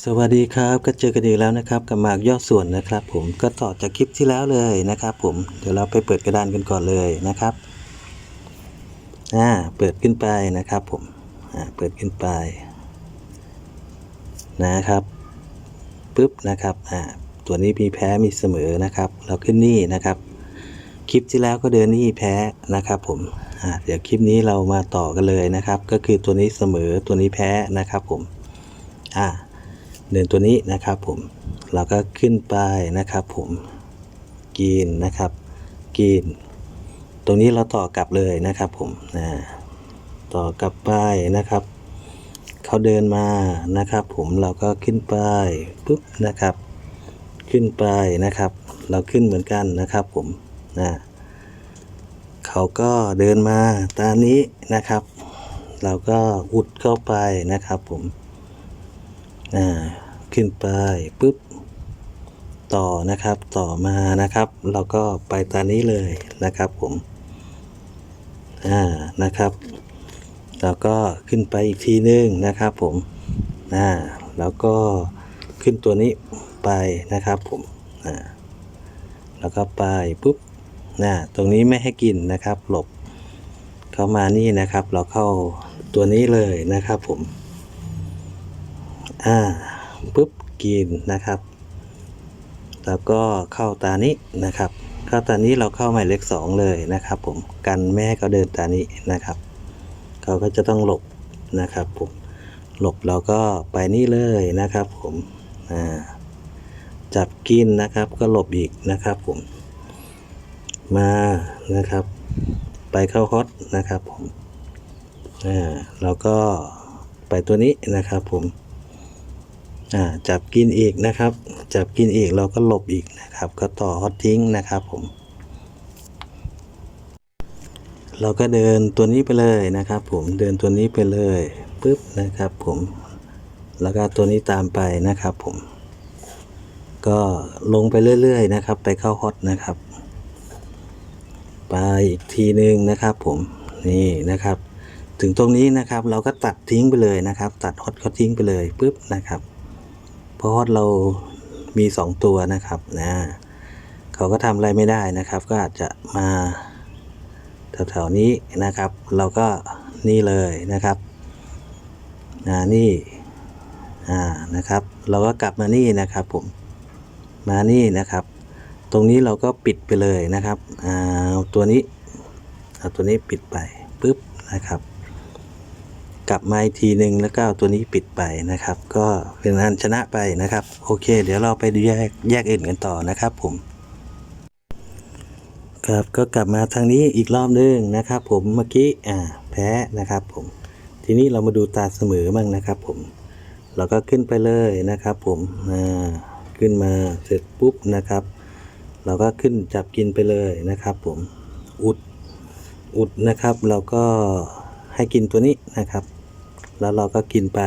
สวัสดีครับก็เจอกันอีกแล้วนะครับกับหมากยอดส่วนนะครับ ผมก็ต่อจากคลิปที่แล้วเลยนะครับ ผมเดี๋ยวเราไปเปิดกระดานกันก่อนเลยนะครับอ่าเปิดขึ้นไปนะครับ ผมอ่าเปิดขึ้นไป นะครับปุ๊บนะครับอ่าตัวนี้มีแพ้มีเสมอนะครับ เราขึ้นนี่นะครับ คลิปที่แล้วก็เดินนี่แพ้นะครับ ผมอ่าเดี๋ยวคลิปนี้เรามาต่อกันเลยนะครับ ก็คือตัวนี้เสมอตัวนี้แพ้นะครับ ผมอ่า เดินตัวนี้นะครับผมเราก็ขึ้นไปนะครับผมกินนะครับกินตรงนี้เราต่อกลับเลยนะครับผมนะต่อกลับไปนะครับเขาเดินมานะครับผมเราก็ขึ้นไปปุ๊บนะครับ ขึ้นไปนะครับ เราขึ้นเหมือนกันนะครับผมนะเขาก็เดินมาตามนี้นะครับ เราก็อุดเข้าไปนะครับผมอ่า ขึ้นไปปุ๊บต่อนะครับต่อมานะครับ เราก็ไปตานี้เลยนะครับผมอ่านะครับเราก็ขึ้นไปอีกทีนึงนะครับผมอ่าแล้วก็ขึ้นตัวนี้ไปนะครับผมอ่าแล้วก็ไปปุ๊บนะตรงนี้ไม่ให้กินนะครับ หลบเข้ามานี่นะครับ เราเข้าตัวนี้เลยนะครับผมอ่า ปุ๊บกินนะครับ แล้วก็เข้าตานี้นะครับ เข้าตานี้เราเข้าหมายเลขสองเลยนะครับ ผมกันแม่เขาเดินตานี้นะครับ เขาก็จะต้องหลบนะครับ ผมหลบเราก็ไปนี่เลยนะครับ ผมจับกินนะครับก็หลบอีกนะครับ ผม มานะครับ ไปเข้าฮอตนะครับ ผมเราก็ไปตัวนี้นะครับ ผม จับกินอีกนะครับ จับกินอีกเราก็หลบอีกนะครับ ก็ต่อฮอตทิ้งนะครับผม เราก็เดินตัวนี้ไปเลยนะครับ ผมเดินตัวนี้ไปเลยปุ๊บนะครับ ผมแล้วก็ตัวนี้ตามไปนะครับผม ก็ลงไปเรื่อยๆนะครับ ไปเข้าฮอตนะครับ ไปอีกทีหนึ่งนะครับผมนี่นะครับ ถึงตรงนี้นะครับเราก็ตัดทิ้งไปเลยนะครับ ตัดฮอตเขาทิ้งไปเลยปุ๊บนะครับ เพราะฮอตเรามีสองตัวนะครับนะเขาก็ทำอะไรไม่ได้นะครับ ก็อาจจะมาแถวๆนี้นะครับ เราก็นี่เลยนะครับนะนี่อ่านะครับ เราก็กลับมานี่นะครับผมมานี่นะครับ ตรงนี้เราก็ปิดไปเลยนะครับอ่าเอาตัวนี้เอาตัวนี้ปิดไปปุ๊บนะครับ กลับมาอีกทีหนึ่งแล้วก็เอาตัวนี้ปิดไปนะครับ ก็เป็นอันชนะไปนะครับ โอเค เดี๋ยวเราไปแยกแยกอื่นกันต่อนะครับผมครับก็กลับมาทางนี้อีกรอบนึงนะครับ ผมเมื่อกี้อ่าแพ้นะครับผมทีนี้เรามาดูตาเสมอบ้างนะครับ ผมเราก็ขึ้นไปเลยนะครับ ผมอ่าขึ้นมาเสร็จปุ๊บนะครับ เราก็ขึ้นจับกินไปเลยนะครับ ผมอุดอุดนะครับ เราก็ให้กินตัวนี้นะครับ แล้วเราก็กินไป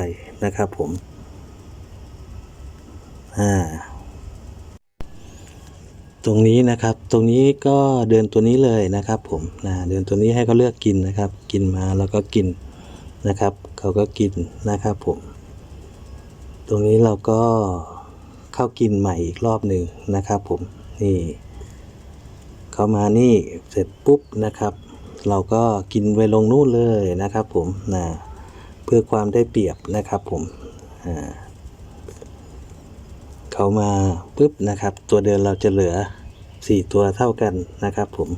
นะครับผมอ่าตรงนี้นะครับตรงนี้ก็เดินตัวนี้เลยนะครับ ผมนะเดินตัวนี้ให้เขาเลือกกินนะครับ กินมาแล้วก็กินนะครับเขาก็กินนะครับผม ตรงนี้เราก็เข้ากินใหม่อีกรอบหนึ่งนะครับ ผมนี่เขามานี่เสร็จปุ๊บนะครับ เราก็กินไปลงนู่นเลยนะครับ ผมนะ เพื่อความได้เปรียบนะครับผมอ่าเขามาปุ๊บนะครับ ตัวเดินเราจะเหลือสี่ตัวเท่ากันนะครับผม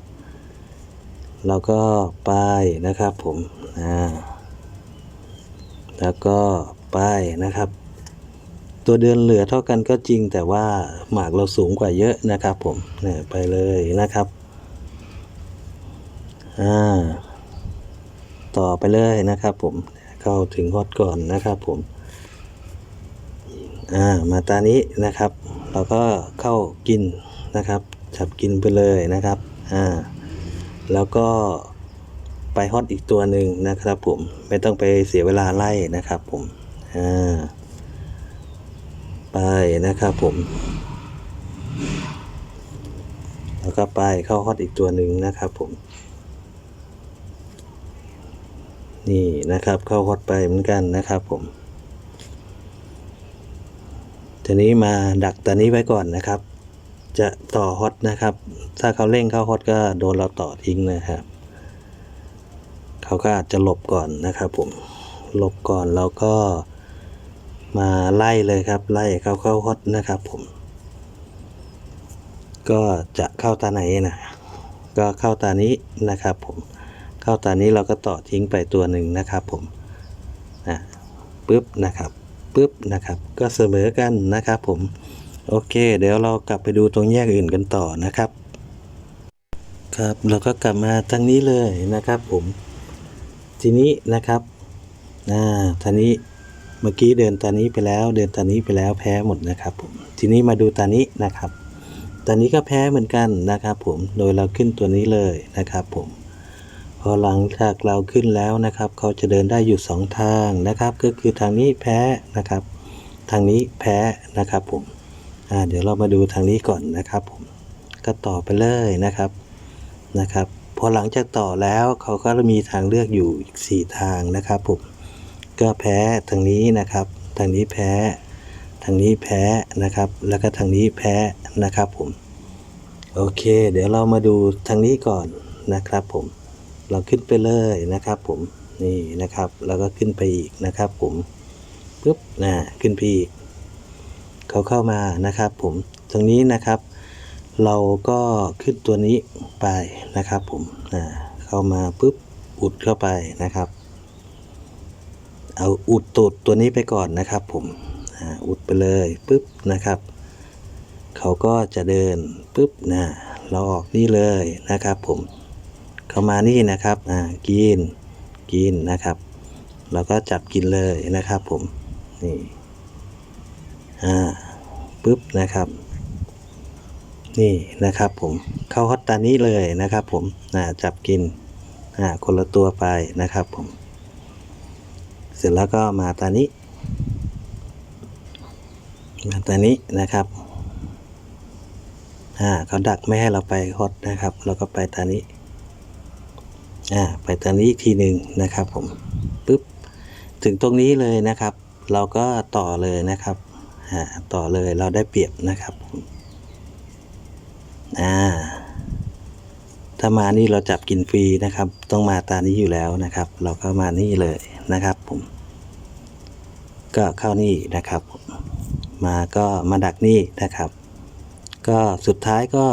เราก็ไปนะครับผมอ่าแล้วก็ไปนะครับ ตัวเดินเหลือเท่ากันก็จริง แต่ว่าหมากเราสูงกว่าเยอะนะครับผมเนี่ยไปเลยนะครับอ่าต่อไปเลยนะครับผม เข้าถึงฮอตก่อนนะครับผมอ่ามาตานี้นะครับ เราก็เข้ากินนะครับจับกินไปเลยนะครับอ่าแล้วก็ไปฮอตอีกตัวหนึ่งนะครับผมไม่ต้องไปเสียเวลาไล่นะครับผมอ่าไปนะครับผม แล้วก็ไปเข้าฮอตอีกตัวหนึ่งนะครับผม นี่นะครับ เข้าฮอตไปเหมือนกันนะครับผม ทีนี้มาดักตัวนี้ไว้ก่อนนะครับ จะต่อฮอตนะครับ ถ้าเขาเร่งเข้าฮอตก็โดนเราต่อทิ้งนะครับ เขาก็อาจจะหลบก่อนนะครับผม หลบก่อนแล้วก็มาไล่เลยครับ ไล่เขาเข้าฮอตนะครับผม ก็จะเข้าตาไหนนะก็เข้าตานี้นะครับผม เข้าตานี้เราก็ต่อทิ้งไปตัวหนึ่งนะครับผมนะปึ๊บนะครับปึ๊บนะครับก็เสมอกันนะครับผมโอเค เดี๋ยวเรากลับไปดูตรงแยกอื่นกันต่อนะครับครับเราก็กลับมาทางนี้เลยนะครับผมทีนี้นะครับอ่าทีนี้เมื่อกี้เดินตานี้ไปแล้ว เดินตานี้ไปแล้วแพ้หมดนะครับผมทีนี้มาดูตานี้นะครับตอนนี้ก็แพ้เหมือนกันนะครับผมโดยเราขึ้นตัวนี้เลยนะครับผม อหลังจากเราขึ้นแล้วนะครับ เขาจะเดินได้อยู่สองทางนะครับ ก็คือทางนี้แพ้นะครับ ทางนี้แพ้นะครับผมเดี๋ยวเรามาดูทางนี้ก่อนนะครับผมก็ต่อไปเลยนะครับนะครับพอหลังจากต่อแล้วเขาก็มีทางเลือกอยู่อีกสี่ทางนะครับผมก็แพ้ทางนี้นะครับ ทางนี้แพ้ทางนี้แพ้นะครับ แล้วก็ทางนี้แพ้นะครับผมโอเค เดี๋ยวเรามาดูทางนี้ก่อนนะครับผม เราขึ้นไปเลยนะครับผมนี่นะครับแล้วก็ขึ้นไปอีกนะครับผมปุ๊บนะขึ้นไปอีกเขาเข้ามานะครับผมตรงนี้นะครับ เราก็ขึ้นตัวนี้ไปนะครับผมอ่าเข้ามาปุ๊บอุดเข้าไปนะครับ เอาอุดตูดตัวนี้ไปก่อนนะครับ ผมอุดไปเลยปุ๊บนะครับเขาก็จะเดินปุ๊บนะเราออกนี่เลยนะครับผม เข้ามานี่นะครับอ่ากินกินนะครับเราก็จับกินเลยนะครับผมนี่อ่าปุ๊บนะครับนี่นะครับผมเข้าฮอตตานี้เลยนะครับผมอ่าจับกินอ่าคนละตัวไปนะครับผมเสร็จแล้วก็มาตานี้ มาตานี้นะครับอ่าเขาดักไม่ให้เราไปฮอตนะครับ เราก็ไปตานี้ อ่าไปตานี้อีกทีหนึ่งนะครับผมปุ๊บถึงตรงนี้เลยนะครับ เราก็ต่อเลยนะครับอ่าต่อเลยเราได้เปรียบนะครับอ่าถ้ามานี่เราจับกินฟรีนะครับ ต้องมาตานี้อยู่แล้วนะครับ เราก็มานี่เลยนะครับ ผม ก็เข้านี่นะครับ มาก็มาดักนี่นะครับ ก็สุดท้ายก็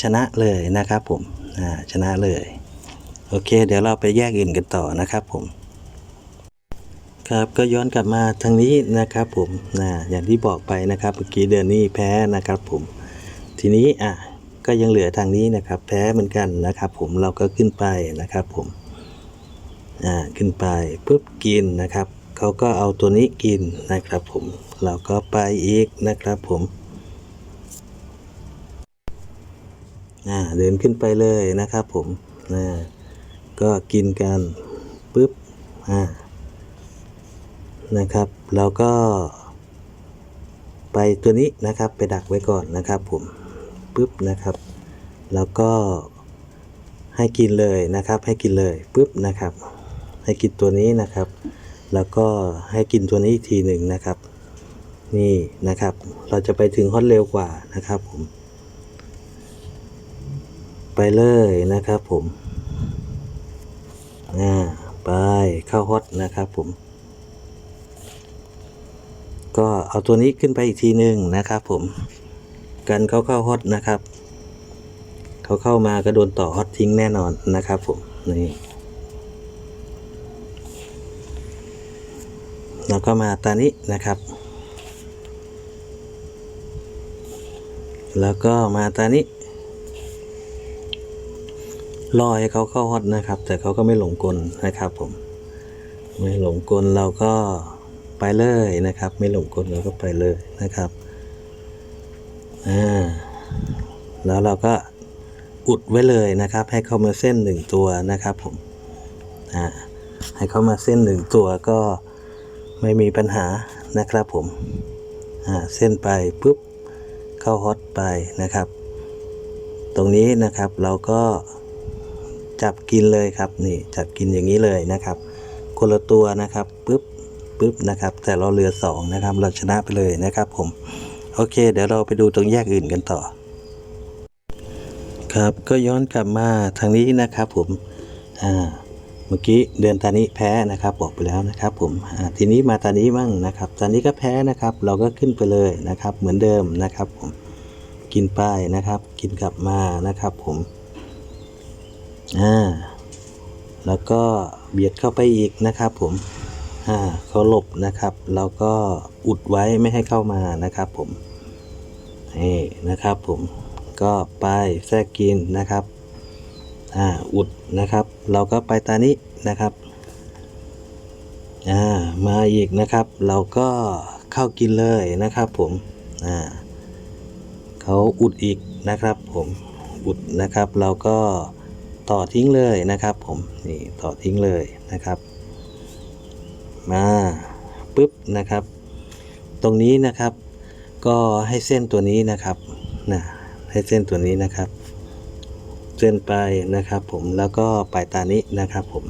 ชนะเลยนะครับ ผมอ่าชนะเลย โอเค เดี๋ยวเราไปแยกอื่นกันต่อนะครับผม ครับก็ย้อนกลับมาทางนี้นะครับผมนะอย่างที่บอกไปนะครับเมื่อกี้เดือนนี้แพ้นะครับผม ทีนี้อะก็ยังเหลือทางนี้นะครับ แพ้เหมือนกันนะครับผมเราก็ขึ้นไปนะครับผมอ่าขึ้นไปปุ๊บกินนะครับเขาก็เอาตัวนี้กินนะครับผมเราก็ไปอีกนะครับผมอ่าเดินขึ้นไปเลยนะครับผมอ่า ก็กินกันปุ๊บอ่านะครับเราก็ไปตัวนี้นะครับไปดักไว้ก่อนนะครับผมปุ๊บนะครับ แล้วก็ให้กินเลยนะครับ ให้กินเลยปุ๊บนะครับ ให้กินตัวนี้นะครับ แล้วก็ให้กินตัวนี้อีกทีหนึ่งนะครับ นี่นะครับ เราจะไปถึงฮอตเร็วกว่านะครับผม ไปเลยนะครับผม อ่าไปเข้าฮอตนะครับผม ก็เอาตัวนี้ขึ้นไปอีกทีหนึ่งนะครับผม กันเข้าเข้าฮอตนะครับ เขาเข้ามาก็โดนต่อฮอตทิ้งแน่นอนนะครับผมนี่เราก็มาตานี้นะครับ แล้วก็มาตานี้ รอให้เขาเข้าฮอตนะครับ แต่เขาก็ไม่หลงกลนะครับผม ไม่หลงกลเราก็ไปเลยนะครับ ไม่หลงกลเราก็ไปเลยนะครับอ่าแล้วเราก็อุดไว้เลยนะครับ ให้เข้ามาเส้นหนึ่งตัวนะครับผมอ่าให้เข้ามาเส้นหนึ่งตัวก็ไม่มีปัญหานะครับผมอ่าเส้นไปปุ๊บเข้าฮอตไปนะครับ ตรงนี้นะครับเราก็ จับกินเลยครับนี่จับกินอย่างนี้เลยนะครับ คนละตัวนะครับปุ๊บปุ๊บนะครับ แต่เราเหลือสองนะครับเราชนะไปเลยนะครับ ผม โอเค เดี๋ยวเราไปดูตรงแยกอื่นกันต่อ ครับก็ย้อนกลับมาทางนี้นะครับ ผมอ่าเมื่อกี้เดือนตานี้แพ้นะครับบอกไปแล้วนะครับผมอ่าทีนี้มาตานี้บ้างนะครับตานี้ก็แพ้นะครับ เราก็ขึ้นไปเลยนะครับ เหมือนเดิมนะครับ ผมกินป้ายนะครับ กินกลับมานะครับ ผม อ่าแล้วก็เบียดเข้าไปอีกนะครับผมอ่าเขาหลบนะครับเราก็อุดไว้ไม่ให้เข้ามานะครับผมนี่นะครับผมก็ไปแทรกกินนะครับอ่าอุดนะครับ เราก็ไปตานี้นะครับอ่ามาอีกนะครับ เราก็เข้ากินเลยนะครับผมอ่าเขาอุดอีกนะครับผมอุดนะครับ เราก็ ต่อทิ้งเลยนะครับ ผมนี่ต่อทิ้งเลยนะครับ มาปุ๊บนะครับ ตรงนี้นะครับ ก็ให้เส้นตัวนี้นะครับนะให้เส้นตัวนี้นะครับ เส้นไปนะครับ ผมแล้วก็ปลายตานี้นะครับ ผม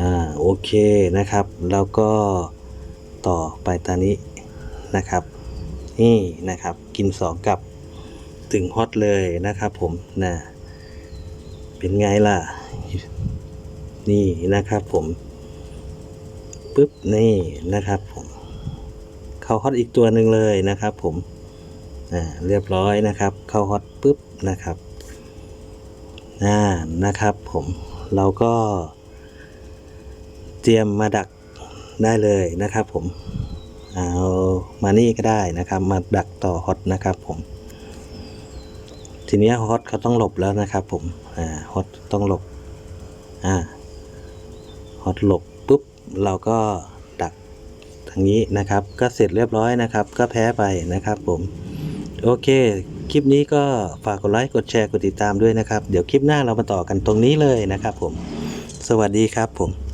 อ่าโอเคนะครับ แล้วก็ต่อปลายตานี้นะครับ นี่นะครับ กินสองกับถึงฮอตเลยนะครับ ผมนะ เป็นไงล่ะ นี่นะครับผมปุ๊บนี่นะครับผมเข้าฮอตอีกตัวหนึ่งเลยนะครับผมอ่าเรียบร้อยนะครับ เข้าฮอตปุ๊บนะครับอ่านะครับผมเราก็เตรียมมาดักได้เลยนะครับผมเอามานี่ก็ได้นะครับ มาดักต่อฮอตนะครับผม ทีนี้ฮอตเขาต้องหลบแล้วนะครับผมอ่าฮอตต้องหลบอ่าฮอตหลบปุ๊บเราก็ดักทางนี้นะครับ ก็เสร็จเรียบร้อยนะครับ ก็แพ้ไปนะครับผมโอเค คลิปนี้ก็ฝากกดไลค์กดแชร์กดติดตามด้วยนะครับ เดี๋ยวคลิปหน้าเรามาต่อกันตรงนี้เลยนะครับผม สวัสดีครับผม